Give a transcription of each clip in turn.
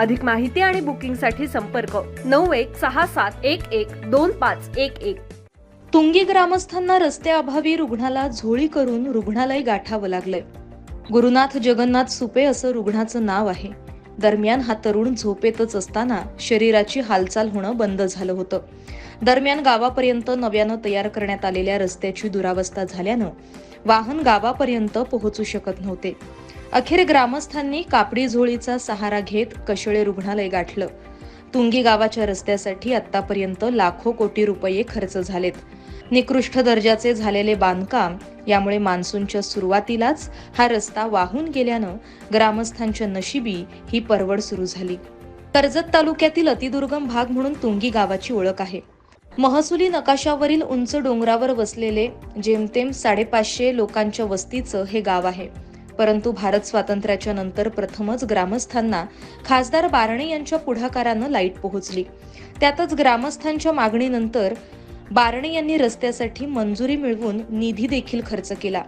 अधिक माहिती आणि बुकिंगसाठी संपर्क नऊ एक सहा सात एक एक दोन पाच एक एक. तुंगी ग्रामस्थांना रस्त्याअभावी रुग्णाला झोळी करून रुग्णालय गाठावं लागलंय. गुरुनाथ जगन्नाथ सुपे असं रुग्णाचं नाव आहे. दरम्यान हा तरुण झोपेतच असताना शरीराची हालचाल होणं बंद झालं होतं. दरम्यान गावापर्यंत नव्यानं तयार करण्यात आलेल्या रस्त्याची दुरावस्था झाल्यानं वाहन गावापर्यंत पोहोचू शकत नव्हते. अखेर ग्रामस्थांनी कापडी झोळीचा सहारा घेत कशळे रुग्णालय गाठलं. तुंगी गावाच्या रस्त्यासाठी आतापर्यंत लाखो कोटी रुपये खर्च झालेत. निकृष्ट दर्जाचे झालेले बांधकाम यामुळे मान्सूनच्या सुरुवातीलाच हा रस्ता वाहून गेल्यानं ग्रामस्थांच्या नशिबी ही परवड सुरू झाली. कर्जत तालुक्यातील अतिदुर्गम भाग म्हणून तुंगी गावाची ओळख आहे. महसुली नकाशावरील उंच डोंगरावर वसलेले जेमतेम साडेपाचशे लोकांच्या वस्तीचं हे गाव आहे. परंतु भारत स्वातंत्र्याच्या नंतर प्रथमच ग्रामस्थांना खासदार बारणे यांच्या पुढाकारानं लाइट पोहोचली. त्यातच ग्रामस्थांच्या मागणीनंतर बारणे यांनी रस्त्यासाठी मंजुरी मिळवून निधी देखील खर्च केला.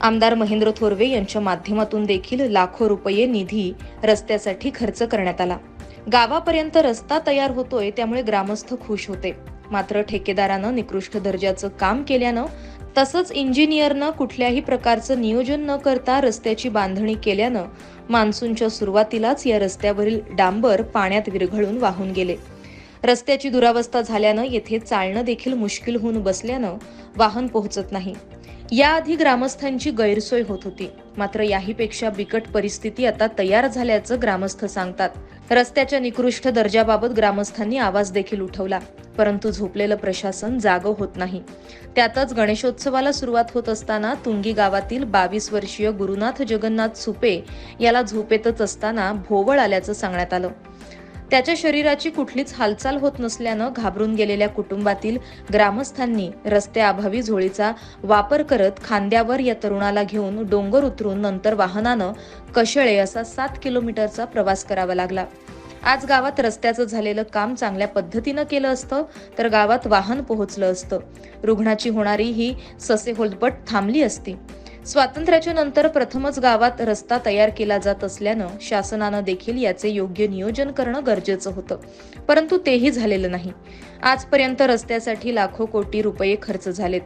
आमदार महेंद्र थोरवे यांच्या माध्यमातून देखील लाखो रुपये निधी रस्त्यासाठी खर्च करण्यात आला. गावापर्यंत रस्ता तयार होतोय त्यामुळे ग्रामस्थ खुश होते. मात्र ठेकेदारानं निकृष्ट दर्जाचं काम केल्यानं तसंच इंजिनियरनं कुठल्याही प्रकारचं नियोजन न करता रस्त्याची बांधणी केल्यानं मान्सूनच्या सुरुवातीलाच या रस्त्यावरील डांबर पाण्यात विरघळून वाहून गेले. रस्त्याची दुरावस्था झाल्यानं येथे चालणं देखील मुश्किल होऊन बसल्यानं वाहन पोहोचत नाही. याआधी ग्रामस्थांची गैरसोय होत होती. मात्र याहीपेक्षा बिकट परिस्थिती आता तयार झाल्याचं ग्रामस्थ सांगतात. रस्त्याच्या निकृष्ट दर्जाबाबत ग्रामस्थांनी आवाज देखील उठवला. परंतु झोपलेलं प्रशासन जागं होत नाही. त्यातच गणेशोत्सवाला सुरुवात होत असताना तुंगी गावातील बावीस वर्षीय गुरुनाथ जगन्नाथ सुपे याला झोपेतच असताना भोवळ आल्याचं सांगण्यात आलं. त्याच्या शरीराची कुठलीच हालचाल होत नसल्यानं घाबरून गेलेल्या कुटुंबातील ग्रामस्थांनी रस्त्याअभावी झोळीचा वापर करत खांद्यावर या तरुणाला घेऊन डोंगर उतरून नंतर वाहनानं कशळे असा सात किलोमीटरचा प्रवास करावा लागला. आज गावात रस्त्याचं झालेलं काम चांगल्या पद्धतीनं केलं असतं तर गावात वाहन पोहोचलं असतं. रुग्णाची होणारी ही ससेहोलपट थांबली असती. स्वातंत्र्याच्या नंतर प्रथमच गावात रस्ता तयार केला जात असल्यानं शासनानं देखील याचे योग्य नियोजन करणं गरजेचं होतं. परंतु तेही झालेलं नाही. आजपर्यंत रस्त्यासाठी लाखो कोटी रुपये खर्च झालेत.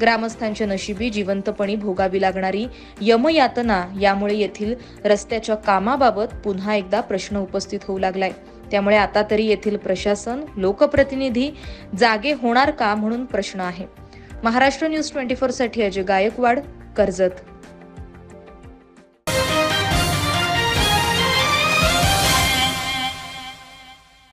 ग्रामस्थांच्या नशिबी जिवंतपणी भोगावी लागणारी यमयातना यामुळे येथील रस्त्याच्या कामाबाबत पुन्हा एकदा प्रश्न उपस्थित होऊ लागलाय. त्यामुळे आता तरी येथील प्रशासन लोकप्रतिनिधी जागे होणार का म्हणून प्रश्न आहे. महाराष्ट्र न्यूज ट्वेंटी फोरसाठी अजय गायकवाड. कर्जत.